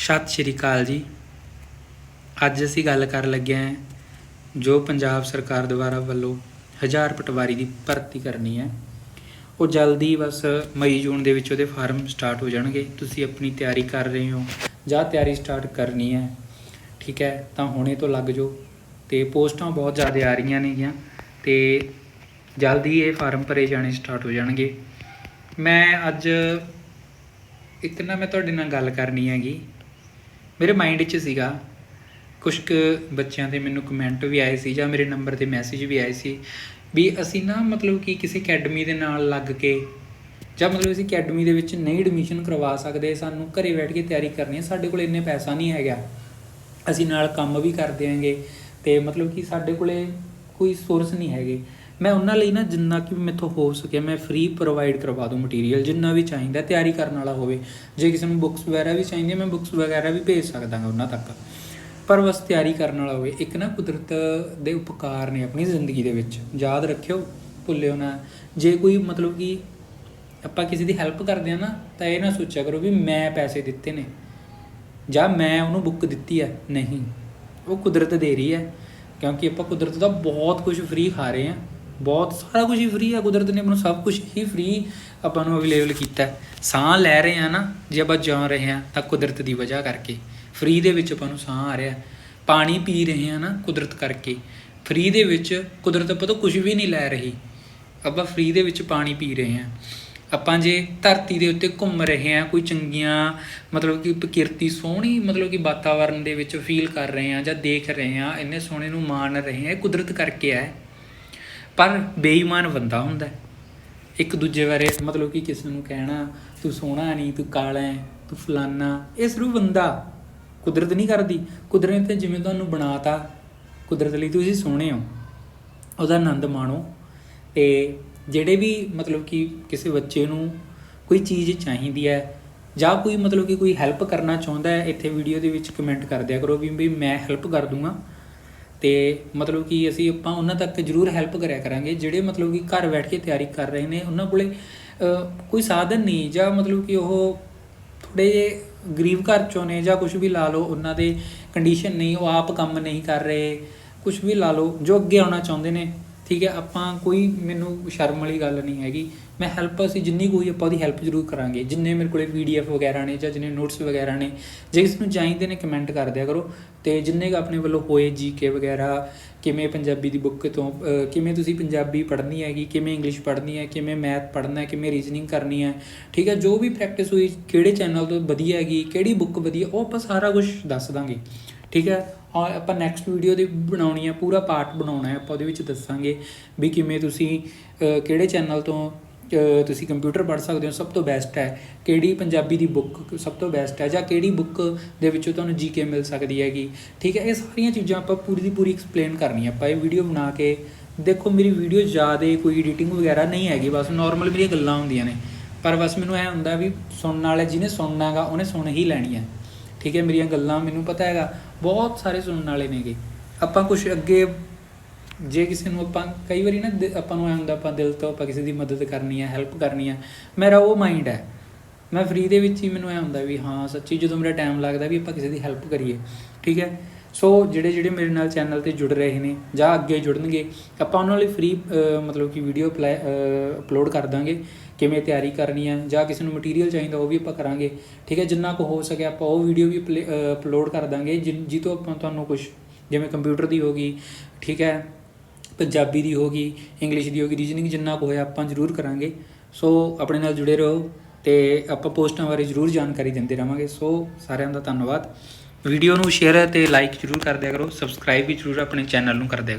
ਸਤਿ ਸ਼੍ਰੀ ਅਕਾਲ ਜੀ। ਅੱਜ ਅਸੀਂ ਗੱਲ ਕਰਨ ਲੱਗੇ ਹਾਂ ਜੋ ਪੰਜਾਬ ਸਰਕਾਰ ਦੁਆਰਾ ਵੱਲੋਂ ਹਜ਼ਾਰ ਪਟਵਾਰੀ ਦੀ ਭਰਤੀ ਕਰਨੀ ਹੈ। ਉਹ ਜਲਦੀ ਬਸ ਮਈ ਜੂਨ ਦੇ ਵਿੱਚ ਉਹਦੇ ਫਾਰਮ ਸਟਾਰਟ ਹੋ ਜਾਣਗੇ। ਤੁਸੀਂ ਆਪਣੀ ਤਿਆਰੀ ਕਰ ਰਹੇ ਹੋ ਜਾਂ ਤਿਆਰੀ ਸਟਾਰਟ ਕਰਨੀ ਹੈ, ਠੀਕ ਹੈ, ਤਾਂ ਹੁਣੇ ਤੋਂ ਲੱਗ ਜਾਓ। ਤੇ ਪੋਸਟਾਂ ਬਹੁਤ ਜ਼ਿਆਦਾ ਆ ਰਹੀਆਂ ਨੇਗੀਆਂ ਤੇ ਜਲਦੀ ਇਹ ਫਾਰਮ ਭਰੇ ਜਾਣੇ ਸਟਾਰਟ ਹੋ ਜਾਣਗੇ। ਮੈਂ ਅੱਜ ਇੱਕ ਨਾ ਮੈਂ ਤੁਹਾਡੇ ਨਾਲ ਗੱਲ ਕਰਨੀ ਹੈਗੀ। ਮੇਰੇ ਮਾਈਂਡ 'ਚ ਸੀਗਾ ਕੁਝ ਕੁ ਬੱਚਿਆਂ ਦੇ ਮੈਨੂੰ ਕਮੈਂਟ ਵੀ ਆਏ ਸੀ ਜਾਂ ਮੇਰੇ ਨੰਬਰ ਤੇ ਮੈਸੇਜ ਵੀ ਆਏ ਸੀ ਵੀ ਅਸੀਂ ਨਾ ਮਤਲਬ ਕਿ ਕਿਸੇ ਅਕੈਡਮੀ ਦੇ ਨਾਲ ਲੱਗ ਕੇ ਜਾਂ ਮਤਲਬ ਅਸੀਂ ਅਕੈਡਮੀ ਦੇ ਵਿੱਚ ਨਹੀਂ ਐਡਮਿਸ਼ਨ ਕਰਵਾ ਸਕਦੇ, ਸਾਨੂੰ ਘਰੇ ਬੈਠ ਕੇ ਤਿਆਰੀ ਕਰਨੀ ਹੈ, ਸਾਡੇ ਕੋਲ ਇੰਨੇ ਪੈਸਾ ਨਹੀਂ ਹੈਗਾ। ਅਸੀਂ ਨਾਲ ਕੰਮ ਵੀ ਕਰਦੇ ਦਿਆਂਗੇ ਤੇ ਮਤਲਬ ਕਿ ਸਾਡੇ ਕੋਲੇ ਕੋਈ ਸੋਰਸ ਨਹੀਂ ਹੈਗੇ। ਮੈਂ ਉਹਨਾਂ ਲਈ ਨਾ ਜਿੰਨਾ ਕਿ ਮੇਥੋਂ ਹੋ ਸਕੇ ਮੈਂ ਫ੍ਰੀ ਪ੍ਰੋਵਾਈਡ ਕਰਵਾ ਦੂੰ ਮਟੀਰੀਅਲ ਜਿੰਨਾ ਵੀ ਚਾਹੀਦਾ, ਤਿਆਰੀ ਕਰਨ ਵਾਲਾ ਹੋਵੇ। ਜੇ ਕਿਸੇ ਨੂੰ ਬੁੱਕਸ ਵਗੈਰਾ ਵੀ ਚਾਹੀਦੀਆਂ, ਮੈਂ ਬੁੱਕਸ ਵਗੈਰਾ ਵੀ ਭੇਜ ਸਕਦਾ ਹਾਂ ਉਹਨਾਂ ਤੱਕ। ਪਰ ਬਸ ਤਿਆਰੀ ਕਰਨ ਵਾਲਾ ਹੋਵੇ। ਇੱਕ ਨਾ ਕੁਦਰਤ ਦੇ ਉਪਕਾਰ ਨੇ ਆਪਣੀ ਜ਼ਿੰਦਗੀ ਦੇ ਵਿੱਚ। ਯਾਦ ਰੱਖਿਓ, ਭੁੱਲਿਓ ਨਾ। ਜੇ ਕੋਈ ਮਤਲਬ ਕਿ ਆਪਾਂ ਕਿਸੇ ਦੀ ਹੈਲਪ ਕਰਦੇ ਆ ਨਾ, ਤਾਂ ਇਹ ਨਾ ਸੋਚਿਆ ਕਰੋ ਵੀ ਮੈਂ ਪੈਸੇ ਦਿੱਤੇ ਨੇ। ਜਾਂ ਮੈਂ ਉਹਨੂੰ ਬੁੱਕ ਦਿੱਤੀ ਹੈ। ਨਹੀਂ। ਉਹ ਕੁਦਰਤ ਦੇ ਰਹੀ ਹੈ। ਕਿਉਂਕਿ ਆਪਾਂ ਕੁਦਰਤ ਦਾ ਬਹੁਤ ਕੁਝ ਫ੍ਰੀ ਖਾ ਰਹੇ ਹਾਂ। ਬਹੁਤ ਸਾਰਾ ਕੁਝ ਹੀ ਫ੍ਰੀ ਆ, ਕੁਦਰਤ ਨੇ ਆਪਾਂ ਨੂੰ ਸਭ ਕੁਝ ਹੀ ਫ੍ਰੀ ਆਪਾਂ ਨੂੰ ਅਵੇਲੇਬਲ ਕੀਤਾ ਹੈ। ਸਾਹ ਲੈ ਰਹੇ ਹਾਂ ਨਾ, ਜੇ ਆਪਾਂ ਜਾ ਰਹੇ ਹਾਂ ਤਾਂ ਕੁਦਰਤ ਦੀ ਵਜ੍ਹਾ ਕਰਕੇ ਫ੍ਰੀ ਦੇ ਵਿੱਚ ਆਪਾਂ ਨੂੰ ਸਾਹ ਆ ਰਿਹਾ ਪਾਣੀ ਪੀ ਰਹੇ ਹਾਂ ਨਾ ਕੁਦਰਤ ਕਰਕੇ ਫ੍ਰੀ ਦੇ ਵਿੱਚ ਕੁਦਰਤ ਆਪਾਂ ਤੋਂ ਕੁਝ ਵੀ ਨਹੀਂ ਲੈ ਰਹੀ। ਆਪਾਂ ਫ੍ਰੀ ਦੇ ਵਿੱਚ ਪਾਣੀ ਪੀ ਰਹੇ ਹਾਂ। ਆਪਾਂ ਜੇ ਧਰਤੀ ਦੇ ਉੱਤੇ ਘੁੰਮ ਰਹੇ ਹਾਂ, ਕੋਈ ਚੰਗੀਆਂ, ਮਤਲਬ ਕਿ ਪ੍ਰਕਿਰਤੀ, ਸੋਹਣੀ ਮਤਲਬ ਕਿ ਵਾਤਾਵਰਣ ਦੇ ਵਿੱਚ ਫੀਲ ਕਰ ਰਹੇ ਹਾਂ ਜਾਂ ਦੇਖ ਰਹੇ ਹਾਂ, ਇੰਨੇ ਸੋਹਣੇ ਨੂੰ ਮਾਣ ਰਹੇ ਹਾਂ, ਇਹ ਕੁਦਰਤ ਕਰਕੇ ਹੈ। ਪਰ ਬੇਈਮਾਨ ਬੰਦਾ ਹੁੰਦਾ ਇੱਕ ਦੂਜੇ ਬਾਰੇ ਮਤਲਬ ਕਿ ਕਿਸੇ ਨੂੰ ਕਹਿਣਾ, ਤੂੰ ਸੋਹਣਾ ਨਹੀਂ, ਤੂੰ ਕਾਲਾ ਹੈ, ਤੂੰ ਫਲਾਨਾ। ਇਹ ਸਿਰਫ ਬੰਦਾ ਕੁਦਰਤ ਨਹੀਂ ਕਰਦੀ। ਕੁਦਰਤ ਨੇ ਜਿਵੇਂ ਤੁਹਾਨੂੰ ਬਣਾਤਾ, ਕੁਦਰਤ ਲਈ ਤੁਸੀਂ ਸੋਹਣੇ ਹੋ, ਉਹਦਾ ਆਨੰਦ ਮਾਣੋ। ਤੇ ਜਿਹੜੇ ਵੀ ਮਤਲਬ ਕਿ ਕਿਸੇ ਬੱਚੇ ਨੂੰ ਕੋਈ ਚੀਜ਼ ਚਾਹੀਦੀ ਹੈ, ਜਾਂ ਕੋਈ ਮਤਲਬ ਕਿ ਕੋਈ ਹੈਲਪ ਕਰਨਾ ਚਾਹੁੰਦਾ ਹੈ, ਇੱਥੇ ਵੀਡੀਓ ਦੇ ਵਿੱਚ ਕਮੈਂਟ ਕਰ ਦਿਆ ਕਰੋ ਵੀ ਮੈਂ ਹੈਲਪ ਕਰ ਦੂੰਗਾ। ਤੇ ਮਤਲਬ ਕਿ ਅਸੀਂ ਆਪਾਂ ਉਹਨਾਂ ਤੱਕ ਜ਼ਰੂਰ ਹੈਲਪ ਕਰਿਆ ਕਰਾਂਗੇ, ਜਿਹੜੇ ਮਤਲਬ ਕਿ ਘਰ ਬੈਠ ਕੇ ਤਿਆਰੀ ਕਰ ਰਹੇ ਨੇ, ਉਹਨਾਂ ਕੋਲੇ ਕੋਈ ਸਾਧਨ ਨਹੀਂ ਜਾਂ ਮਤਲਬ ਕਿ ਉਹ ਥੋੜੇ ਜੇ ਗਰੀਬ ਘਰ ਚੋਂ ਨੇ ਜਾਂ ਕੁਝ ਵੀ ਲਾ ਲਓ, ਉਹਨਾਂ ਦੇ ਕੰਡੀਸ਼ਨ ਨਹੀਂ, ਉਹ ਆਪ ਕੰਮ ਨਹੀਂ ਕਰ ਰਹੇ ਕੁਝ ਵੀ ਲਾ ਲਓ, ਜੋ ਅੱਗੇ ਆਉਣਾ ਚਾਹੁੰਦੇ ਨੇ ਠੀਕ ਹੈ, ਆਪਾਂ ਕੋਈ ਮੈਨੂੰ ਸ਼ਰਮ ਵਾਲੀ ਗੱਲ ਨਹੀਂ ਹੈਗੀ। ਮੈਂ ਹੈਲਪ ਅਸੀਂ ਜਿੰਨੀ ਕੋਈ ਆਪਾਂ ਉਹਦੀ ਹੈਲਪ ਜ਼ਰੂਰ ਕਰਾਂਗੇ। ਜਿੰਨੇ ਮੇਰੇ ਕੋਲੇ ਪੀਡੀਐਫ ਵਗੈਰਾ ਨੇ ਜਾਂ ਜਿੰਨੇ ਨੋਟਸ ਵਗੈਰਾ ਨੇ, ਜੇ ਕਿਸੇ ਨੂੰ ਚਾਹੀਦੇ ਨੇ ਕਮੈਂਟ ਕਰ ਦਿਆ ਕਰੋ। ਤੇ ਜਿੰਨੇ ਕੁ ਆਪਣੇ ਵੱਲੋਂ ਹੋਏ ਜੀਕੇ ਵਗੈਰਾ, ਕਿਵੇਂ ਪੰਜਾਬੀ ਦੀ ਬੁੱਕ ਤੋਂ ਕਿਵੇਂ ਤੁਸੀਂ ਪੰਜਾਬੀ ਪੜ੍ਹਨੀ ਹੈਗੀ, ਕਿਵੇਂ ਇੰਗਲਿਸ਼ ਪੜ੍ਹਨੀ ਹੈ, ਕਿਵੇਂ ਮੈਥ ਪੜ੍ਹਨਾ ਹੈ, ਕਿਵੇਂ ਰੀਜ਼ਨਿੰਗ ਕਰਨੀ ਹੈ, ਠੀਕ ਹੈ, ਜੋ ਵੀ ਪ੍ਰੈਕਟਿਸ ਹੋਈ, ਕਿਹੜੇ ਚੈਨਲ ਤੋਂ ਵਧੀਆ ਹੈਗੀ, ਕਿਹੜੀ ਬੁੱਕ ਵਧੀਆ, ਉਹ ਆਪਾਂ ਸਾਰਾ ਕੁਝ ਦੱਸ ਦਾਂਗੇ। ਠੀਕ ਹੈ? ਔਰ ਆਪਾਂ ਨੈਕਸਟ ਵੀਡੀਓ ਦੀ ਬਣਾਉਣੀ ਹੈ, ਪੂਰਾ ਪਾਰਟ ਬਣਾਉਣਾ ਹੈ, ਆਪਾਂ ਉਹਦੇ ਵਿੱਚ ਦੱਸਾਂਗੇ ਵੀ ਕਿਵੇਂ ਤੁਸੀਂ ਕਿਹੜੇ ਚੈਨਲ ਤੋਂ ਤੁਸੀਂ ਕੰਪਿਊਟਰ ਪੜ੍ਹ ਸਕਦੇ ਹੋ, ਸਭ ਤੋਂ ਬੈਸਟ ਹੈ ਕਿਹੜੀ ਪੰਜਾਬੀ ਦੀ ਬੁੱਕ ਸਭ ਤੋਂ ਬੈਸਟ ਹੈ ਜਾਂ ਕਿਹੜੀ ਬੁੱਕ ਦੇ ਵਿੱਚੋਂ ਤੁਹਾਨੂੰ ਜੀਕੇ ਮਿਲ ਸਕਦੀ ਹੈਗੀ। ਠੀਕ ਹੈ? ਇਹ ਸਾਰੀਆਂ ਚੀਜ਼ਾਂ ਆਪਾਂ ਪੂਰੀ ਦੀ ਪੂਰੀ ਐਕਸਪਲੇਨ ਕਰਨੀ ਆਪਾਂ ਇਹ ਵੀਡੀਓ ਬਣਾ ਕੇ, ਦੇਖੋ, ਮੇਰੀ ਵੀਡੀਓ ਜ਼ਿਆਦਾ ਕੋਈ ਐਡੀਟਿੰਗ ਵਗੈਰਾ ਨਹੀਂ ਹੈਗੀ, ਬਸ ਨਾਰਮਲ ਮੇਰੀਆਂ ਗੱਲਾਂ ਹੁੰਦੀਆਂ ਨੇ। ਪਰ ਬਸ ਮੈਨੂੰ ਐ ਹੁੰਦਾ ਵੀ ਸੁਣਨ ਵਾਲੇ ਜਿਹਨੇ ਸੁਣਨਾਗਾ ਉਹਨੇ ਸੁਣ ਹੀ ਲੈਣੀ ਹੈ। ਠੀਕ ਹੈ? ਮੇਰੀਆਂ ਗੱਲਾਂ, ਮੈਨੂੰ ਪਤਾ ਹੈਗਾ। ਬਹੁਤ ਸਾਰੇ ਸੁਣਨ ਵਾਲੇ ਨੇਗੇ। ਆਪਾਂ ਕੁਝ ਅੱਗੇ ਜੇ ਕਿਸੇ ਨੂੰ ਆਪਾਂ ਕਈ ਵਾਰੀ ਨਾ ਦਿ- ਆਪਾਂ ਨੂੰ ਐ ਹੁੰਦਾ, ਆਪਾਂ ਦਿਲ ਤੋਂ ਆਪਾਂ ਕਿਸੇ ਦੀ ਮਦਦ ਕਰਨੀ ਹੈ ਹੈਲਪ ਕਰਨੀ ਹੈ ਮੇਰਾ ਉਹ ਮਾਈਂਡ ਹੈ। ਮੈਂ ਫ੍ਰੀ ਦੇ ਵਿੱਚ ਹੀ ਮੈਨੂੰ ਐ ਹੁੰਦਾ ਵੀ ਹਾਂ, ਸੱਚੀ ਜਦੋਂ ਮੇਰਾ ਟਾਈਮ ਲੱਗਦਾ ਵੀ ਆਪਾਂ ਕਿਸੇ ਦੀ ਹੈਲਪ ਕਰੀਏ, ਠੀਕ ਹੈ? ਸੋ ਜਿਹੜੇ ਜਿਹੜੇ ਮੇਰੇ ਨਾਲ ਚੈਨਲ ਤੇ ਜੁੜ ਰਹੇ ਨੇ ਜਾਂ ਅੱਗੇ ਜੁੜਨਗੇ, ਆਪਾਂ ਉਹਨਾਂ ਲਈ ਫ੍ਰੀ ਮਤਲਬ ਕਿ ਵੀਡੀਓ ਅਪਲੋਡ ਕਰ ਦਾਂਗੇ। ਕਿਵੇਂ ਤਿਆਰੀ ਕਰਨੀ ਹੈ ਜਾਂ ਕਿਸੇ ਨੂੰ ਮਟੀਰੀਅਲ ਚਾਹੀਦਾ ਉਹ ਵੀ ਆਪਾਂ ਕਰਾਂਗੇ। ਠੀਕ ਹੈ, ਜਿੰਨਾ ਕੁ ਹੋ ਸਕੇ ਆਪਾਂ ਉਹ ਵੀਡੀਓ ਵੀ ਅਪਲੋਡ ਕਰ ਦਾਂਗੇ, ਜਿ- ਜਿਹ ਤੋਂ ਆਪਾਂ ਤੁਹਾਨੂੰ ਕੁਝ ਜਿਵੇਂ ਕੰਪਿਊਟਰ ਦੀ ਹੋਗੀ ਠੀਕ ਹੈ, ਪੰਜਾਬੀ ਦੀ ਹੋਗੀ ਇੰਗਲਿਸ਼ ਦੀ ਹੋਗੀ ਰੀਜਨਿੰਗ ਜਿੰਨਾ ਕੁ ਹੋਇਆ ਆਪਾਂ ਜ਼ਰੂਰ ਕਰਾਂਗੇ। ਸੋ ਆਪਣੇ ਨਾਲ ਜੁੜੇ ਰਹੋ ਤੇ ਆਪਾਂ ਪੋਸਟਾਂ ਬਾਰੇ ਜ਼ਰੂਰ ਜਾਣਕਾਰੀ ਦਿੰਦੇ ਰਵਾਂਗੇ ਸੋ ਸਾਰਿਆਂ ਦਾ ਧੰਨਵਾਦ। ਵੀਡੀਓ ਨੂੰ ਸ਼ੇਅਰ ਤੇ ਲਾਈਕ ਜ਼ਰੂਰ ਕਰ ਦਿਆ ਕਰੋ ਸਬਸਕ੍ਰਾਈਬ ਵੀ ਜ਼ਰੂਰ ਆਪਣੇ ਚੈਨਲ ਨੂੰ ਕਰ ਦਿਆ ਕਰੋ।